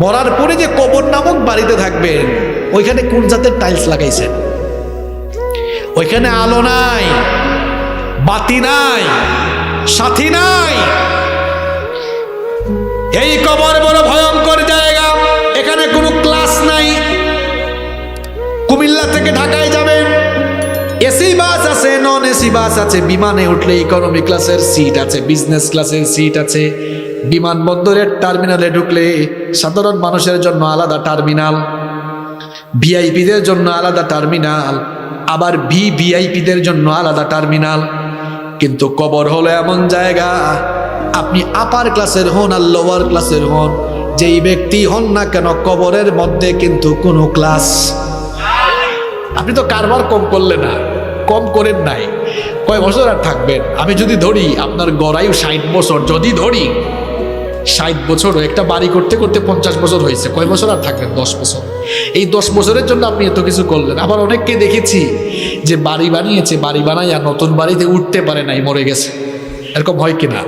মরার পরে যে কবর নামক বাড়িতে থাকবেন, ওইখানে কোন জাতের টাইলস লাগাইছেন? ওইখানে আলো নাই, বাতি নাই, সাথী নাই। এই কবর বড় ভয়ঙ্কর জায়গা, এখানে কোনো ক্লাস নাই। কুমিল্লা থেকে ঢাকায় যাবেন। এসি বাস আছে নন এসি বাস আছে, বিমানে উঠলে ইকোনমি ক্লাসের সিট আছে বিজনেস ক্লাসের সিট আছে। বিমানবন্দরের টার্মিনালে ঢুকলে সাধারণ মানুষের জন্য আলাদা টার্মিনাল, ভিআইপিদের জন্য আলাদা টার্মিনাল, আবার ভি ভিআইপিদের জন্য আলাদা টার্মিনাল। কিন্তু কবর হলো এমন জায়গা, আপনি আপার ক্লাসের হন আর লোয়ার ক্লাসের হন, যেই ব্যক্তি হন না কেন কবরের মধ্যে কিন্তু কোনো ক্লাস। আপনি তো কারবার কম করলেন না, কম করেন নাই। কয় বছর আর থাকবেন? আমি যদি ধরি, আপনার গড়াইও ষাট বছর, যদি ধরি ষাট বছর একটা বাড়ি করতে করতে পঞ্চাশ বছর হয়েছে। কয় বছর আর থাকলেন? দশ বছর। এই দশ বছরের জন্য আপনি এত কিছু করলেন। আবার অনেককে দেখেছি যে বাড়ি বানিয়েছে, বাড়ি বানাইয়া নতুন বাড়িতে উঠতে পারে নাই, মরে গেছে। এরকম হয় কিনা?